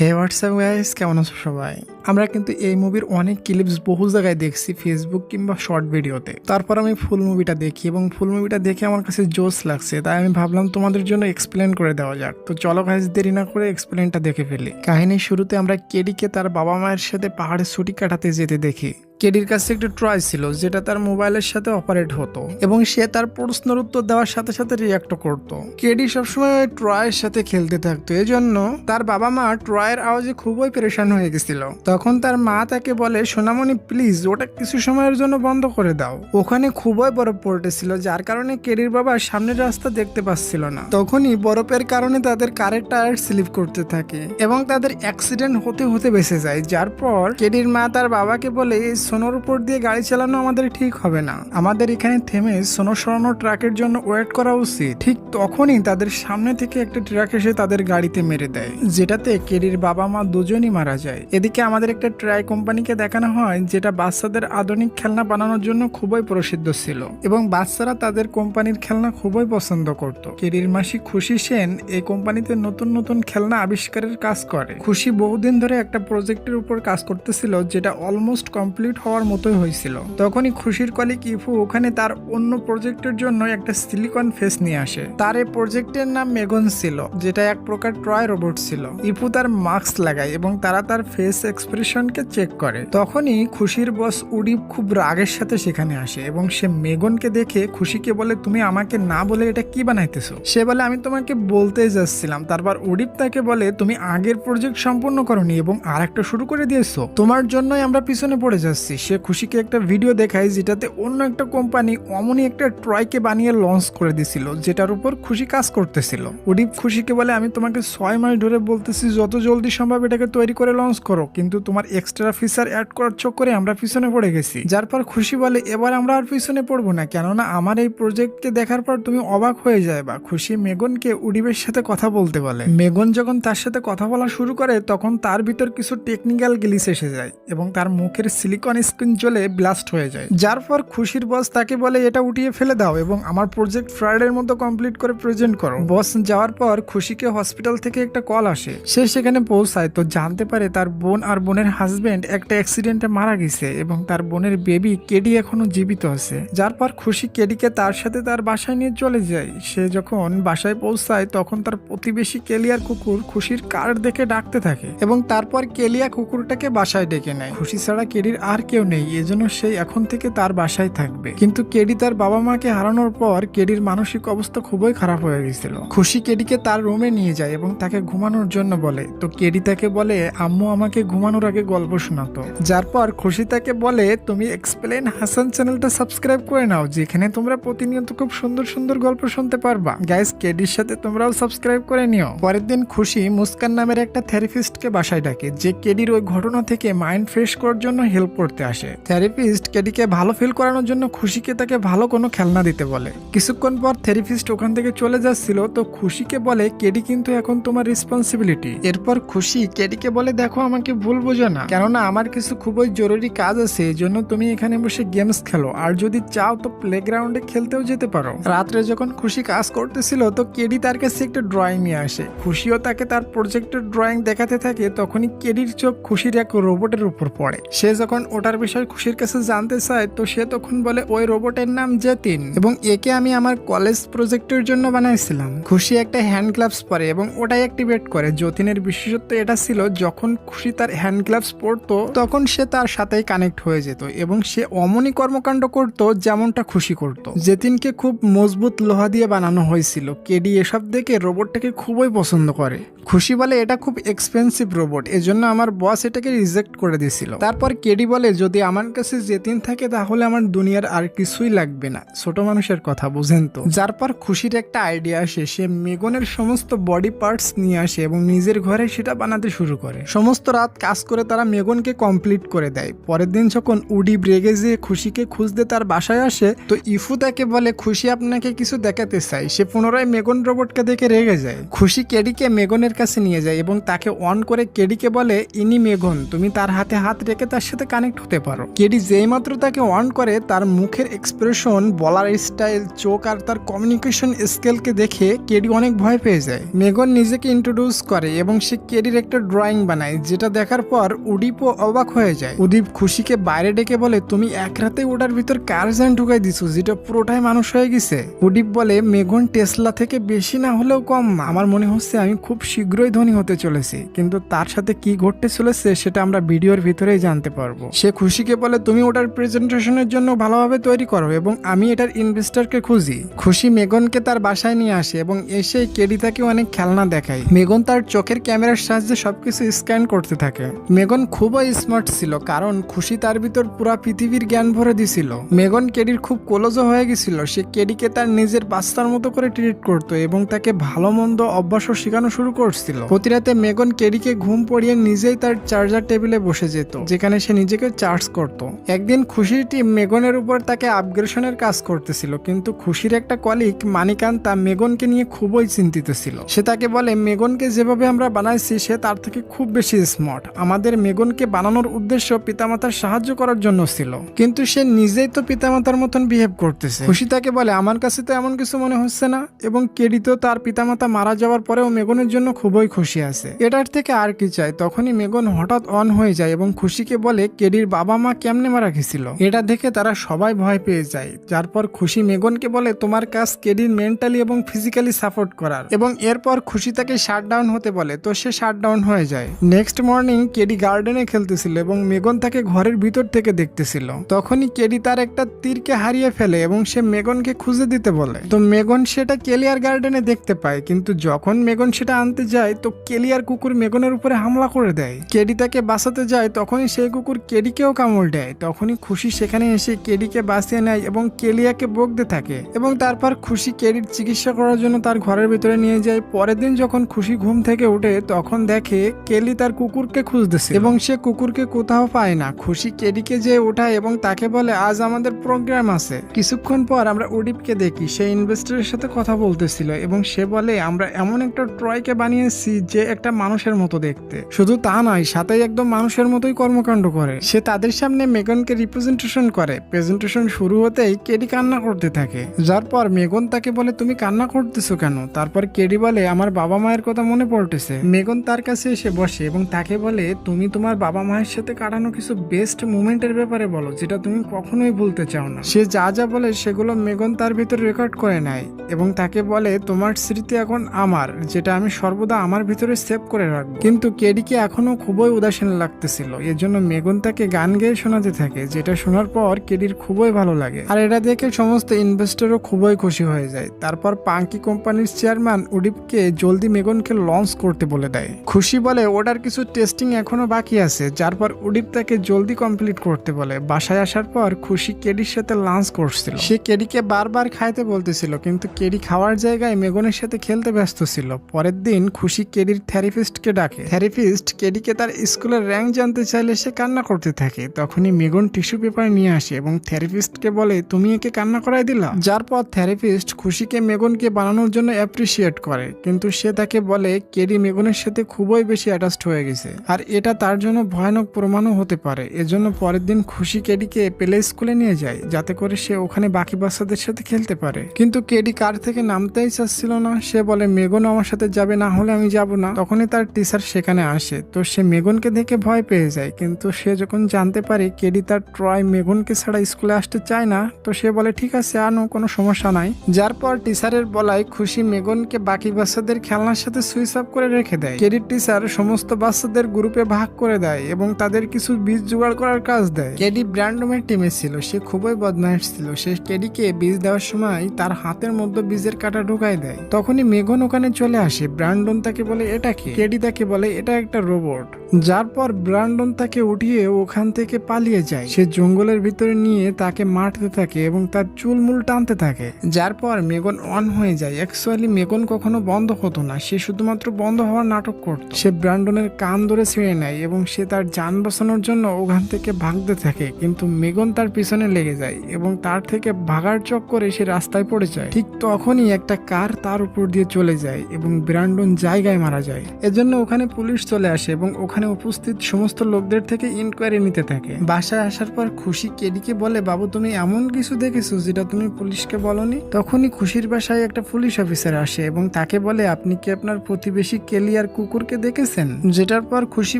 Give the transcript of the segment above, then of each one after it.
হে WhatsApp guys কেমন আছো সবাই? আমরা কিন্তু এই মুভির অনেক ক্লিপস বহু জায়গায় দেখছি ফেসবুক কিংবা শর্ট ভিডিওতে তারপর আমি ফুল মুভিটা দেখি এবং ফুল মুভিটা দেখে আমার কাছে জোস লাগছে। তাই আমি ভাবলাম তোমাদের জন্য এক্সপ্লেন করে দেওয়া যাক। তো চলো গাইস দেরি না করে এক্সপ্লেনটা দেখে ফেলি। কাহিনীর শুরুতে আমরা কেডিকে তার বাবা মায়ের সাথে পাহাড়ে ছুটি কাটাতে যেতে দেখি। কেডির কাছে একটি ট্রয় ছিল, যেটা তার মোবাইলের সাথে অপারেট হতো এবং সে তার প্রশ্নের উত্তর দেওয়ার সাথে সাথে রিয়াক্ট করতো। কেডি সবসময় ট্রয়ের সাথে খেলতে থাকতো, এজন্য তার বাবা মা ট্রয়ের আওয়াজে খুবই পরেশান হয়ে গেছিল। তখন তার মা তাকে বলে, সোনামণি প্লিজ ওটা কিছু সময়ের জন্য বন্ধ করে দাও। ওখানে খুবই বরফ পড়তেছিল, যার কারণে কেডির বাবা সামনের রাস্তা দেখতে পাচ্ছিল না। তখনই বরফের কারণে তাদের কারের টায়ার স্লিপ করতে থাকে এবং তাদের অ্যাক্সিডেন্ট হতে হতে বেঁচে যায়, যার পর কেডির মা তার বাবাকে বলে সোনোর উপর দিয়ে গাড়ি চালানো আমাদের ঠিক হবে না। আমাদের এখানে থেমে সোনো সরানো ট্রাকের জন্য ওয়েট করা উচিত। ঠিক তখনই তাদের সামনে থেকে একটা ট্রাক এসে তাদের গাড়িতে মেরে দেয়, যেটাতে কেরির বাবা মা দুজনই মারা যায়। এদিকে আমাদের একটা ট্রাই কোম্পানিকে দেখানো হয়, যেটা বাচ্চাদের আধুনিক খেলনা বানানোর জন্য খুবই প্রসিদ্ধ ছিল এবং বাচ্চারা তাদের কোম্পানির খেলনা খুবই পছন্দ করত। কেরির মাসি খুশি সেন এই কোম্পানিতে নতুন নতুন খেলনা আবিষ্কারের কাজ করে। খুশি বহুদিন ধরে একটা প্রজেক্টের উপর কাজ করতেছিল, যেটা অলমোস্ট কমপ্লিট হওয়ার মতোই হয়েছিল। তখনই খুশির কলিক ইফু ওখানে তার অন্য প্রজেক্টের জন্য একটা সিলিকন ফেস নিয়ে আসে। তার এই প্রজেক্টের নাম মেগন ছিল, যেটা এক প্রকার ট্রয় রোবট ছিল। ইফু তার মাস্ক লাগায় এবং তারা তার ফেস এক্সপ্রেশনকে চেক করে। তখনই খুশির বস উডিপ খুব রাগের সাথে সেখানে আসে এবং সে মেগনকে দেখে খুশিকে বলে, তুমি আমাকে না বলে এটা কি বানাইতেছো? সে বলে, আমি তোমাকে বলতে যাচ্ছিলাম। তারপর উডিপ তাকে বলে, তুমি আগের প্রজেক্ট সম্পূর্ণ করনি এবং আর একটা শুরু করে দিয়েছ। তোমার জন্যই আমরা পিছনে পড়ে যাচ্ছি। সে খুশিকে একটা ভিডিও দেখায় যেটাতে অন্য একটা কোম্পানি অমনই একটা ট্রয়কে বানিয়ে লঞ্চ করে দিছিল, যেটার উপর খুশি কাজ করতেছিল। উডিপ খুশিকে বলে, আমি তোমাকে ছয় মাস ধরে বলতেছি, যত জলদি সম্ভব এটাকে তৈরি করে লঞ্চ করো, কিন্তু তোমার এক্সট্রা ফিচার অ্যাড করার চক্করে আমরা পিছনে পড়ে গেছি। যার পর খুশি বলে, এবার আমরা আর পিছনে পড়ব না, কেননা আমার এই প্রজেক্টকে দেখার পর তুমি অবাক হয়ে যায় বা খুশি মেগনকে উডিপের সাথে কথা বলতে বলে। মেগন যখন তার সাথে কথা বলা শুরু করে, তখন তার ভিতর কিছু টেকনিক্যাল গিলিস এসে যায় এবং তার মুখের সিলিকন স্ক্রিন জ্বলে ব্লাস্ট হয়ে যায়। যার পর খুশির বস তাকে বলে, এটা উঠিয়ে ফেলে দাও এবং আমার প্রজেক্ট ফ্রাইডের মতো কমপ্লিট করে প্রেজেন্ট করো। বস যাওয়ার পর খুশিকে হসপিটাল থেকে একটা কল আসে। সে সেখানে পৌঁছায় তো জানতে পারে তার বোন আর বোনের হাজবেন্ড একটা অ্যাক্সিডেন্টে মারা গেছে এবং তার বোনের বেবি কেডি এখনও জীবিত আছে। যার পর খুশি কেডিকে তার সাথে তার বাসায় নিয়ে চলে যায়। সে যখন বাসায় পৌঁছায় তখন তার প্রতিবেশী কেলিয়ার কুকুর খুশির কার্ড দেখে ডাকতে থাকে এবং তারপর কেলিয়া কুকুরটাকে বাসায় ডেকে নেয়। খুশি ছাড়া কেডির আর কেউ নেই, এজন্য সেই এখন থেকে তার বাসায় থাকবে। কিন্তু কেডি তার বাবা মাকে হারানোর পর কেডির মানসিক অবস্থা খুবই খারাপ হয়ে গেছিল। খুশি কেডিকে তার রুমে নিয়ে যায় এবং তাকে ঘুমানোর জন্য বলে। তো কেডি তাকে বলে, আম্মু আমাকে ঘুমানোর আগে গল্প শোনাতো। যার পর খুশি তাকে বলে, তুমি এক্সপ্লেন হাসান চ্যানেলটা সাবস্ক্রাইব করে নাও, যেখানে তোমরা প্রতিনিয়ত খুব সুন্দর সুন্দর গল্প শুনতে পারবা। গাইস, কেডির সাথে তোমরাও সাবস্ক্রাইব করে নিও। পরের দিন খুশি মুস্কান নামের একটা থেরাপিস্টকে বাসায় ডাকে, যে কেডির ওই ঘটনা থেকে মাইন্ড ফ্রেশ করার জন্য হেল্প করতে আসে। থেরাপিস্ট কেডিকে ভালো ফিল করানোর জন্য খুশিকে তাকে ভালো কোনো খেলনা দিতে বলে। কিছুক্ষণ পর থেরাপিস্ট ওখান থেকে চলে যাচ্ছিল, তো খুশিকে বলে, কেডি কিন্তু এখন তোমার রেসপন্সিবিলিটি এরপর খুশি কেডিকে বলে, দেখো, আমাকে ভুল বোঝো না। কেননা আমার কিছু খুবই জরুরি কাজ আছে এই জন্য তুমি এখানে বসে গেমস খেলো। আর যদি চাও তো প্লে গ্রাউন্ডে খেলতেও যেতে পারো। রাত্রে যখন খুশি কাজ করতেছিল, তো কেডি তার কাছে একটা ড্রয়িং নিয়ে আসে। খুশিও তাকে তার প্রজেক্টের ড্রয়িং দেখাতে থাকে, তখনই কেডির চোখ খুশির এক রোবটের উপর পড়ে। সে যখন ওটার বিষয়ে খুশির কাছে জানতে চায়, তো সে তখন বলে, ওই রোবটের নাম জেতিন এবং একে আমি আমার কলেজ প্রজেক্টের জন্য বানাইছিলাম। খুশি একটা হ্যান্ড গ্লাভস পরে এবং ওটাই অ্যাক্টিভেট করে। যতীনের বিশেষত্ব এটা ছিল, যখন খুশি তার হ্যান্ড গ্লাভস পরতো, তখন সে তার সাথেই কানেক্ট হয়ে যেত এবং সে অমনি কর্মকাণ্ড করত, যেমনটা খুশি করত। জেতিনকে খুব মজবুত লোহা দিয়ে বানানো হয়েছিল। কেডি এসব দেখে রোবটটাকে খুবই পছন্দ করে। খুশি বলে, এটা খুব এক্সপেন্সিভ রোবট এজন্য আমার বস এটাকে রিজেক্ট করে দিয়েছিল। তারপর কেডি বলে যদি আমার কাছে জেতিন থাকে তাহলে আমার দুনিয়ার আর কিছুই লাগবে না। ছোট মানুষের কথা, বুঝেন তো। যার পর খুশির একটা আইডিয়া আসে, সে মেগনের সমস্ত বডি পার্টস নিয়ে আসে এবং নিজের ঘরে সেটা বানাতে শুরু করে। সমস্ত রাত কাজ করে তারা মেগনকে কমপ্লিট করে দেয়। পরের দিন যখন উডি ব্রেগে যে খুশিকে খুঁজতে তার বাসায় আসে, তো ইফু তাকে বলে, খুশি আপনাকে কিছু দেখাতে চাই। সে পুনরায় মেগন রোবটকে দেখে রেগে যায়। খুশি কেডিকে মেগনের কাছে নিয়ে যায় এবং তাকে অন করে কেডিকে বলে, ইনি মেগন, তুমি তার হাতে হাত রেখে তার সাথে কানেক্ট হতে পারো। কেডি যেই মাত্র তাকে অন করে, তার মুখের এক্সপ্রেশন বলার স্টাইল চোখ আর তার কমিউনিকেশন স্কেলকে দেখে কেডি অনেক ভয় পেয়ে যায়। মেগন নিজেকে ইন্ট্রোডিউস করে এবং সে কেডির একটা ড্রয়িং বানায়, যেটা দেখার পর উদীপও অবাক হয়ে যায়। উদীপ খুশিকে বাইরে ডেকে বলে, তুমি এক রাতে ওটার ভিতর কার জ্যান ঢুকাই দিছো, যেটা পুরোটাই মানুষ হয়ে গেছে? উদীপ বলে, মেগন টেসলা থেকে বেশি না হলেও কম আমার মনে হচ্ছে আমি খুব শীঘ্রই ধনী হতে চলেছি। কিন্তু তার সাথে কি ঘটতে চলেছে, সেটা আমরা ভিডিওর ভিতরেই জানতে পারব। সে খুশিকে বলে, তুমি ওটার প্রেজেন্টেশনের জন্য ভালোভাবে তৈরি করো এবং আমি এটার ইনভেস্টরকে খুঁজি। খুশি মেগনকে তার বাসায় নিয়ে আসে এবং এসে কেডি তাকে অনেক খেলনা দেখায়। মেগন তার চোখের ক্যামেরার সাহায্যে সবকিছু স্ক্যান করতে থাকে। মেগন খুবই স্মার্ট ছিল, কারণ খুশি তার ভিতর পুরা পৃথিবীর জ্ঞান ভরে দিছিল। মেগন কেডির খুব ক্লোজও হয়ে গেছিল, সে কেডিকে তার নিজের বাস্তার মতো করে ট্রিট করতো এবং তাকে ভালো মন্দ অভ্যাসও শেখানো শুরু করছিল। প্রতি রাতে মেগন কেডিকে ঘুম পড়িয়ে নিজেই তার চার্জার টেবিলে বসে যেত, যেখানে সে নিজেকে চার্জ করত। একদিন খুশির টিম মেগনের উপর তাকে আপগ্রেশনের কাজ করতেছিল, কিন্তু খুশির একটা কলিক মানিকান্তা, মেগনকে নিয়ে খুবই চিন্তিত ছিল। সে তাকে বলে, মেগনকে যেভাবে আমরা বানাইছি, সে তার থেকে খুব বেশি স্মার্ট আমাদের মেগনকে বানানোর উদ্দেশ্য পিতামাতার সাহায্য করার জন্য ছিল। কিন্তু সে নিজেই তো পিতামাতার মতন বিহেভ করতেছে। খুশি তাকে বলে, আমার কাছে তো এমন কিছু মনে হচ্ছে না, এবং কেডি তো তার পিতামাতা মারা যাওয়ার পরেও মেগনের জন্য খুবই খুশি আছে। এটার থেকে আর কি চাই? তখনই মেগন হঠাৎ অন হয়ে যায় এবং খুশিকে বলে, কেডির বাবা মা কেমনে মারা গেছিল? এটা দেখে তারা সবাই ভয় পেয়ে যায়। যার পর খুশি মেগনকে বলে, তোমার কাজ কেডির মেন্টালি এবং ফিজিক্যালি সাপোর্ট করার এবং এরপর খুশি তাকে শাট ডাউন হতে বলে, তো সে শাট ডাউন হয়ে যায়। নেক্সট মর্নিং কেডি গার্ডেনে খেলতেছিল এবং মেগন তাকে ঘরের ভিতর থেকে দেখতেছিল। তখনই কেডি তার একটা তীরকে হারিয়ে ফেলে এবং সে মেগনকে খুঁজে দিতে বলে। তো মেগন সেটা কেলিয়ার গার্ডেনে দেখতে পায়, কিন্তু যখন মেগন সেটা আনতে যায়, তো কেলিয়ার কুকুর মেগনের উপরে হামলা করে দেয়। কেডি তাকে বাঁচাতে যায়, তখনই সেই কুকুর কেডিকেও কামড় দেয়, তখনই খুশি সেখানে এসে কেডিকে বাঁচিয়ে নেয় এবং কেলিয়াকে বকতে থাকে এবং তারপর খুশি কেডির চিকিৎসা করার জন্য তার ঘরের ভিতরে নিয়ে যায়। পরের দিন যখন খুশি ঘুম থেকে উঠে তখন দেখে কেলি তার কুকুরকে খুঁজতেছে এবং সে কুকুরকে কোথাও পায় না। খুশি কেডিকে যে ওঠায় এবং তাকে বলে, আজ আমাদের প্রোগ্রাম আছে। কিছুক্ষণ পর আমরা উডিপকে দেখি। সে ইনভেস্টরের সাথে কথা বলতেছিল এবং সে বলে, আমরা এমন একটা ট্রয়কে বানিয়েছি যে একটা মানুষের মতো দেখতে। শুধু তা নয় সাথে একদম মানুষের মতোই কর্মকাণ্ড করে। সে তাদের সামনে মেগনকে রিপ্রেজেন্টেশন করে। প্রেজেন্টেশন শুরু হতেই কেডি কান্না করতে থাকে। যার পর মেগন তাকে বলে, তুমি কান্না করতেছো কেন? তারপর কেডি বলে, আমার বাবা মায়ের কথা মনে পড়তেছে। মেগন তার কাছে এসে বসে এবং তাকে বলে, তুমি তোমার বাবা মায়ের সাথে কাটানো কিছু বেস্ট মুমেন্টের ব্যাপারে বলো, যেটা তুমি কখনোই ভুলতে চাও না। সে যা যা বলে, সেগুলো মেগন তার ভিতর রেকর্ড করে নেয় এবং তাকে বলে, তোমার স্মৃতি এখন আমার, যেটা আমি সর্বদা আমার ভিতরে সেভ করে রাখব। কিন্তু কেডিকে এখনও খুবই উদাসীন লাগতেছিল। এর জন্য মেগন তাকে গান গেয়ে শোনাতে থাকে, যেটা শোনার পর কেডির খুবই ভালো লাগে। আর এটা দেখে সমস্ত ইনভেস্টরও খুবই খুশি হয়ে যায়। তারপর পাঙ্কি কোম্পানির চেয়ারম্যান উডিপকে জলদি মেগনকে লঞ্চ করতে বলে দেয়। খুশি বলে ওটার কিছু টেস্টিং এখনও বাকি আছে। যার পর উডিপ তাকে জলদি কমপ্লিট করতে বলে। বাসায় আসার পর খুশি কেডির সাথে লাঞ্চ করছিল। সে কেডিকে বারবার খাইতে বলতেছিল, কিন্তু কেডি খাওয়ার জায়গায় মেগনের সাথে খেলতে ব্যস্ত ছিল। পরের দিন খুশি কেডির থেরাপিস্টকে ডাকে। থেরাপিস্ট কেডিকে তার স্কুলের র্যাঙ্ক জানতে চাইলে সে কান্না করতে থাকে, তখনই মেগন টিস্যু পেপার নিয়ে আসে এবং থেরাপিস্টকে বলে, তুমি একে কান্না করাই দিলা? যার পর থেরাপিস্ট খুশিকে মেগনকে বানানোর জন্য অ্যাপ্রিসিয়েট করে, কিন্তু সে তাকে বলে, কেডি মেগনের সাথে খুবই বেশি অ্যাটাচড হয়ে গেছে, আর এটা তার জন্য ভয়ানক প্রমাণও হতে পারে। এজন্য পরের দিন খুশি কেডিকে প্লে স্কুলে নিয়ে যায়, যাতে করে সে ওখানে বাকি বাচ্চাদের সাথে খেলতে পারে। কিন্তু কেডি কার থেকে নামতেই চাচ্ছিল না, সে বলে, মেগন আমার সাথে যাবে, না হলে আমি যাব না। তখনই তার টিচার সেখানে আসে, তো সে মেগনকে দেখে ভয় পেয়ে যায়, কিন্তু সে যখন জানতে পারে কেডি তার ট্রয় মেগনকে ছাড়া স্কুলে আসতে চায় না, তো সে বলে, ঠিক আছে আনো কোনো সমস্যা নাই। যার পর টিচারের বলায় খুশি মেগনকে বাকি বাচ্চাদের খেলনার সাথে সুইচ অফ করে রেখে দেয়। কেডির টিচার সমস্ত বাচ্চাদের গ্রুপে ভাগ করে দেয় এবং তাদের কিছু বীজ জোগাড় করার কাজ দেয়। কেডি ব্র্যান্ডমের টিমে ছিল, সে খুবই বদমাইশ ছিল। সে কেডিকে বীজ দেওয়ার সময় তার হাতের মধ্যে বীজের কাটা ঢুকাই দেয়। তখনই মেঘন ওখানে চলে আসে। ব্র্যান্ডন তাকে বলে, এটা কি? কেডি তাকে বলে, এটা একটা রোবট। যার পর ব্র্যান্ডন তাকে উঠিয়ে ওখান থেকে পালিয়ে যায়। সে জঙ্গলের ভিতরে নিয়ে তাকে মারতে থাকে এবং তার চুলমুল টানতে থাকে। যার পর মেগন অন হয়ে যায়। অ্যাকচুয়ালি মেগন কখনো বন্ধ হতো না। সে শুধুমাত্র বন্ধ হওয়ার নাটক করত। সে ব্র্যান্ডনের কান ধরে ছিঁড়ে নেয় এবং সে তার যান বাঁচানোর জন্য ওখান থেকে ভাগতে থাকে। কিন্তু মেগন তার পিছনে লেগে যায় এবং তার থেকে ভাগার চক্করে সে রাস্তায় পড়ে যায়। ঠিক তখনই একটা কার তার উপর দিয়ে চলে যায় এবং ব্র্যান্ডন জায়গায় মারা যায়। এজন্য ওখানে পুলিশ চলে আসে এবং ওখানে উপস্থিত সমস্ত লোকদের থেকে ইনকোয়ারি নিতে থাকে। বাসায় আসার পর খুশি কেডিকে বলে, বাবু, তুমি এমন কিছু দেখেছ যেটা তুমি পুলিশকে বলনি? তখনই খুশির বাসায় একটা পুলিশ অফিসার আসে এবং তাকে বলে, আপনি কি আপনার প্রতিবেশী কেলি আর কুকুরকে দেখেছেন? যেটার পর খুশি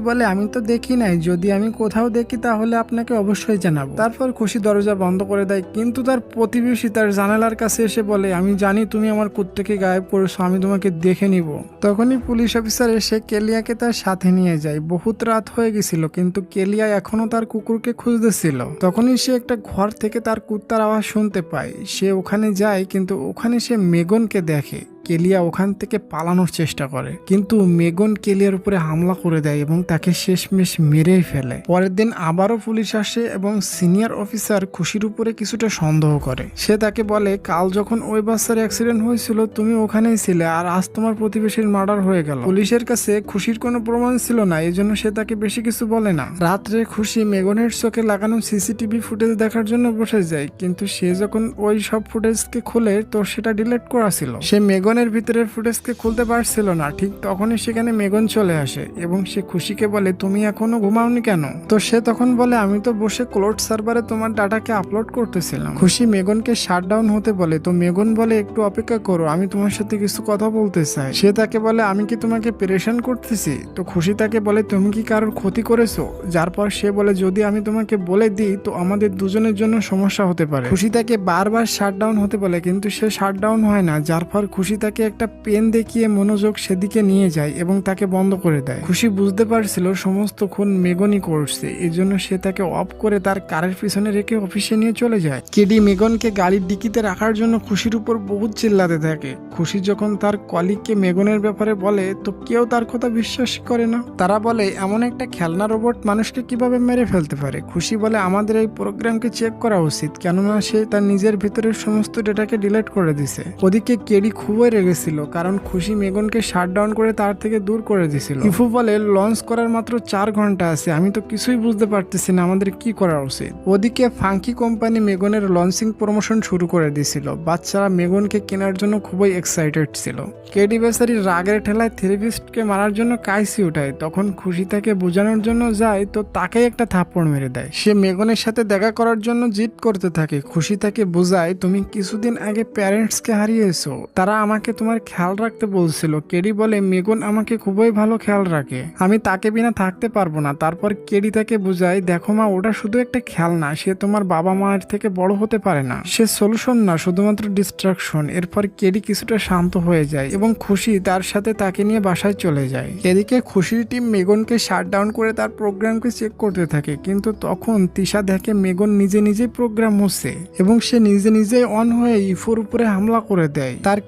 বলে, আমি তো দেখি নাই। যদি আমি কোথাও দেখি, তাহলে আপনাকে অবশ্যই জানাব। তারপর খুশি দরজা বন্ধ করে দেয়, কিন্তু তার প্রতিবেশী তার জানালার কাছে এসে বলে, আমি জানি তুমি আমার কুত্তাকে গায়েব করেছ, আমি তোমাকে দেখে নিব। তখনই পুলিশ অফিসার এসে কেলিয়াকে তার সাথে নিয়ে যায়। বহুত রাত হয়ে গেছিল, কিন্তু কেলিয়া এখনও তার কুকুরকে খুঁজতেছিল। তখনই সে একটা ঘর থেকে তার কুত্তার আওয়াজ শুনতে পায়। সে ওখানে যায়, কিন্তু ওখানে সে মেগনকে দেখে। কেলিয়া ওখান থেকে পালানোর চেষ্টা করে। কিন্তু মেগন কেলিয়ার উপরে হামলা করে দেয় এবং তাকে শেষমেশ মেরেই ফেলে। পরের দিন আবারও পুলিশ আসে এবং সিনিয়র অফিসার খুশির উপরে কিছুটা সন্দেহ করে। সে তাকে বলে, কাল যখন ওই বাচ্চার অ্যাক্সিডেন্ট হয়েছিল, তুমি ওখানেই ছিলে আর আজ তোমার প্রতিবেশীর মার্ডার হয়ে গেল। পুলিশের কাছে খুশির কোনো প্রমাণ ছিল না এই জন্য সে তাকে বেশি কিছু বলে না। রাত্রে খুশি মেগনের চোখে লাগানো সিসিটিভি ফুটেজ দেখার জন্য বসে যায়, কিন্তু সে যখন ওই সব ফুটেজকে খুলে, তো সেটা ডিলিট করা ছিল। সে মেগনের ভিতরের ফুটেজকে খুলতে পারছিল না। ঠিক তখনই সেখানে মেগন চলে আসে এবং সে খুশিকে বলে, তুমি এখনও ঘুমাওনি কেন? তো সে তখন বলে, আমি তো বসে ক্লোড সার্ভারে তোমার ডাটাকে আপলোড করতেছিলাম। খুশি মেগনকে শাটডাউন হতে বলে, তো মেগন বলে, একটু অপেক্ষা করো, আমি তোমার সাথে কিছু কথা বলতে চাই। সে তাকে বলে, আমি কি তোমাকে পেরেশান করতেছি? তো খুশি তাকে বলে, তুমি কি কারোর ক্ষতি করেছ? যার পর সে বলে, যদি আমি তোমাকে বলে দিই, তো আমাদের দুজনের জন্য সমস্যা হতে পারে। খুশি তাকে বারবার শাটডাউন হতে বলে, কিন্তু সে শাটডাউন হয় না, যার পর খুশি তাকে একটা পেন দেখিয়ে মনোযোগ সেদিকে নিয়ে যায় এবং তাকে বন্ধ করে দেয়। খুশি বুঝতে পারছিল সমস্ত খুন মেগনই করছে এই জন্য সে তাকে অফ করে তার কারের পিছনে রেখে অফিসে নিয়ে চলে যায়। কেডি মেগনকে গাড়ির ডিকিতে রাখার জন্য খুশির উপর বহুত চিল্লাতে থাকে। খুশি যখন তার কলিগকে মেগনের ব্যাপারে বলে, তো কেউ তার কথা বিশ্বাস করে না? তারা বলে, এমন একটা খেলনা রোবট মানুষকে কীভাবে মেরে ফেলতে পারে? খুশি বলে, আমাদের এই প্রোগ্রামকে চেক করা উচিত, কেননা সে তার নিজের ভিতরের সমস্ত ডেটাকে ডিলিট করে দিছে। ওদিকে কেডি খুবই রেগেছিল কারণ খুশি মেগনকে শাট ডাউন করে তার থেকে দূর করে দিছিল ইফু বলে লঞ্চ করার মাত্র চার ঘণ্টা আছে, আমি তো কিছুই বুঝতে পারতেছি না, আমাদের কি করা উচিত? ওদিকে ফাঙ্কি কোম্পানি মেগনের লঞ্চিং প্রমোশন শুরু করে দিয়েছিল। বাচ্চারা মেগনকে কেনার জন্য খুবই এক্সাইটেড ছিল। কেডি বেসারি রাগের ঠেলায় থেরাপিস্টকে মারার জন্য কাইসি উঠায়, তখন খুশি তাকে বোঝানোর জন্য যায়, তো তাকেই একটা থাপ্পড় মেরে দেয়। সে মেগনের সাথে দেখা করার জন্য জিদ করতে থাকে, খুশি তাকে বোঝায়, তুমি কিছুদিন আগে প্যারেন্টসকে হারিয়েছো, তারা আমাকে তোমার খেয়াল রাখতে বলছিল। কেডি বলে, মেগন আমাকে খুবই ভালো খেয়াল রাখে। আমি তাকে বিনা থাকতে পারব না। তারপর কেডি তাকে বোঝায়, দেখো মা, ওটা শুধু একটা খেয়াল না, সে তোমার বাবা মায়ের থেকে বড় হতে পারে না। সে সলিউশন না, শুধুমাত্র ডিস্ট্রাকশন এরপর কেডি কিছুটা শান্ত হয়ে যায় এবং খুশি তার সাথে তাকে নিয়ে বাসায় চলে যায়। এদিকে খুশির টিম মেগনকে শাট ডাউন করে তার প্রোগ্রামকে চেক করতে থাকে, কিন্তু তখন তিশা দেখে মেগন নিজে নিজে প্রোগ্রাম হচ্ছে এবং সে নিজে নিজে অন হয়ে ইফুর উপরে হামলা করে দেয়। তার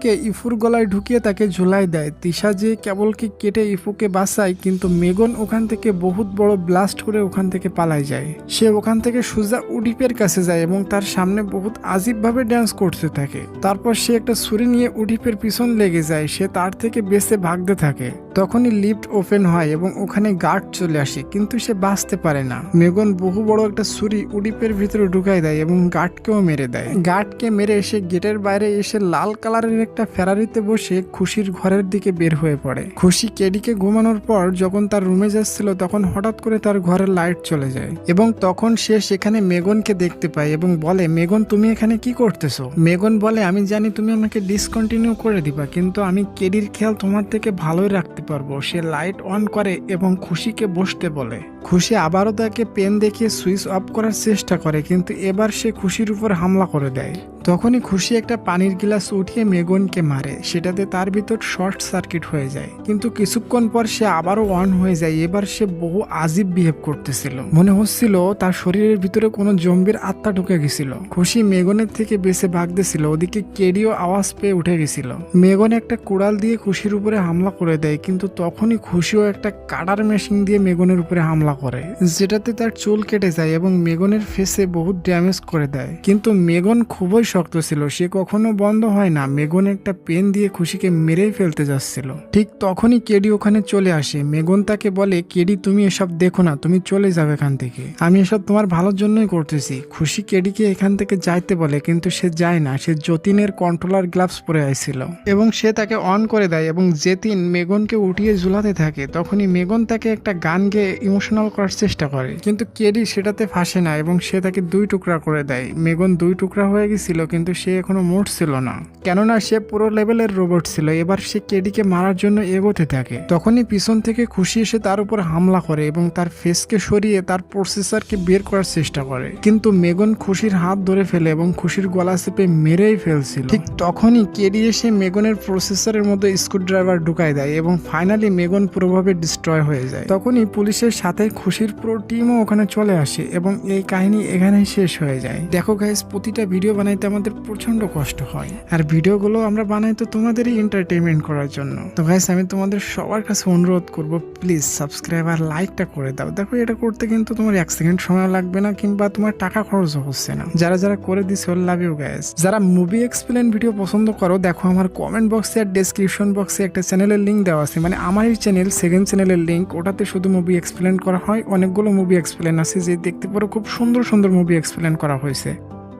কেবলকে ইফুর গলায় ঢুকিয়ে তাকে ঝুলাই দেয়। তিশা যে কেবলকে কেটে ইফুকে বাঁচায়, কিন্তু মেগন ওখান থেকে বহুত বড় ব্লাস্ট করে ওখান থেকে পালায় যায়। সে ওখান থেকে সুজা উডিপের কাছে যায় এবং তার সামনে বহুত আজীবভাবে ড্যান্স করতে থাকে। তারপর সে একটা ছুরি নিয়ে উডিপের পিছন লেগে যায়, সে তার থেকে বেঁচে ভাগতে থাকে। তখনই লিফট ওপেন হয় এবং ওখানে গার্ড চলে আসে, কিন্তু সে বাঁচতে পারে না। মেগন বহু বড় একটা ছুরি উডিপের ভিতরে ঢুকাই দেয় এবং গার্ডকেও মেরে দেয়। গার্ডকে মেরে এসে গেটের বাইরে এসে লাল কালারের একটা ফেরারিতে বসে খুশির ঘরের দিকে বের হয়ে পড়ে। খুশি কেডিকে ঘুমানোর পর যখন তার রুমে যাচ্ছিল, তখন হঠাৎ করে তার ঘরের লাইট চলে যায় এবং তখন সে সেখানে মেগনকে দেখতে পায় এবং বলে, মেগন, তুমি এখানে কি করতেছো? মেগন বলে, আমি জানি তুমি আমাকে ডিসকন্টিনিউ করে দিবা, কিন্তু আমি কেডির খেয়াল তোমার থেকে ভালোই রাখতে পারব। সে লাইট অন করে এবং খুশিকে বসতে বলে। খুশি আবারও তাকে পেন দেখিয়ে সুইচ অফ করার চেষ্টা করে, কিন্তু এবার সে খুশির উপর হামলা করে দেয়। তখনই খুশি একটা পানির গ্লাস উঠিয়ে মেগনকে মারে। সেটাতে তার ভিতর শর্ট সার্কিট হয়ে যায়। কিন্তু কিছুক্ষণ পর সে আবারও অন হয়ে যায়। এবার সে বহু আজীব বিহেভ করতেছিল। মনে হচ্ছিল তার শরীরের ভিতরে কোনো জম্বির আত্মা ঢুকে গেছিল। খুশি মেগনের থেকে বেঁচে ভাগতেছিল। ওদিকে কেডিও আওয়াজ পেয়ে উঠে গেছিল। মেগন একটা কুড়াল দিয়ে খুশির উপরে হামলা করে দেয়। কিন্তু তখনই খুশিও একটা কাটার মেশিন দিয়ে মেগনের উপরে হামলা করে। যেটাতে তার চুল কেটে যায় এবং মেগনের ফেসে বহুত ড্যামেজ করে দেয়। কিন্তু মেগন খুবই শক্ত ছিল। সে কখনো বন্ধ হয় না। মেগন একটা পেন দিয়ে খুশিকে মেরেই ফেলতে যাচ্ছিল। ঠিক তখনই কেডি ওখানে চলে আসে। মেগন তাকে বলে, কেডি, তুমি এসব দেখো না। তুমি চলে যাবে এখান থেকে। আমি এসব তোমার ভালোর জন্যই করতেছি। খুশি কেডিকে এখান থেকে যাইতে বলে, কিন্তু সে যায় না। সে যতীনের কন্ট্রোলার গ্লাভস পরে আইছিল। এবং সে তাকে অন করে দেয় এবং জেতিন মেগনকে উঠিয়ে ঝুলাতে থাকে, তখনই মেগন তাকে একটা গান গেয়ে ইমোশনাল করার চেষ্টা করে। কিন্তু কেডি সেটাতে ফাঁসে না এবং সে তাকে দুই টুকরা করে দেয়। মেগন দুই টুকরা হয়ে গেছিল কিন্তু সে এখনও মরছিল না। কেননা সে পুরো লেভেলের রোবট ছিল, এবার সে কেডিকে মারার জন্য এগোতে থাকে। তখনই পিছন থেকে খুশি এসে তার উপর হামলা করে এবং তার ফেসকে সরিয়ে তার প্রসেসরকে বের করার চেষ্টা করে। কিন্তু মেগন খুশির হাত ধরে ফেলে এবং খুশির গলা চেপে মেরেই ফেলছিল। ঠিক তখনই কেডি এসে মেগনের প্রসেসরের মধ্যে স্ক্রুড্রাইভার ঢুকাই দেয় এবং ফাইনালি মেগন পুরোভাবে ডিস্ট্রয় হয়ে যায়। তখনই পুলিশের সাথে খুশির পুরো টিমও ওখানে চলে আসে এবং এই কাহিনী এখানেই শেষ হয়ে যায়। দেখো গাইস প্রতিটা ভিডিও বানাইতে আমাদের প্রচণ্ড কষ্ট হয়। আর ভিডিওগুলো আমরা বানাই তো তোমাদেরই এন্টারটেনমেন্ট করার জন্য। তো গাইস আমি তোমাদের সবার কাছে অনুরোধ করব প্লিজ সাবস্ক্রাইব আর লাইকটা করে দাও। দেখো, এটা করতে কিন্তু তোমার এক সেকেন্ড সময় লাগবে না কিংবা তোমার টাকা খরচ হচ্ছে না। যারা যারা করে দিছে লাভ ইউ গাইস যারা মুভি এক্সপ্লেন ভিডিও পছন্দ করো, দেখো আমার কমেন্ট বক্সে আর ডেসক্রিপশন বক্সে একটা চ্যানেলের লিঙ্ক দেওয়া আছে। মানে আমার এই চ্যানেল সেকেন্ড চ্যানেলের লিঙ্ক ওটাতে শুধু মুভি এক্সপ্লেন করা হয়। অনেকগুলো মুভি এক্সপ্লেন আছে, যে দেখতে পারো খুব সুন্দর সুন্দর মুভি এক্সপ্লেন করা হয়েছে।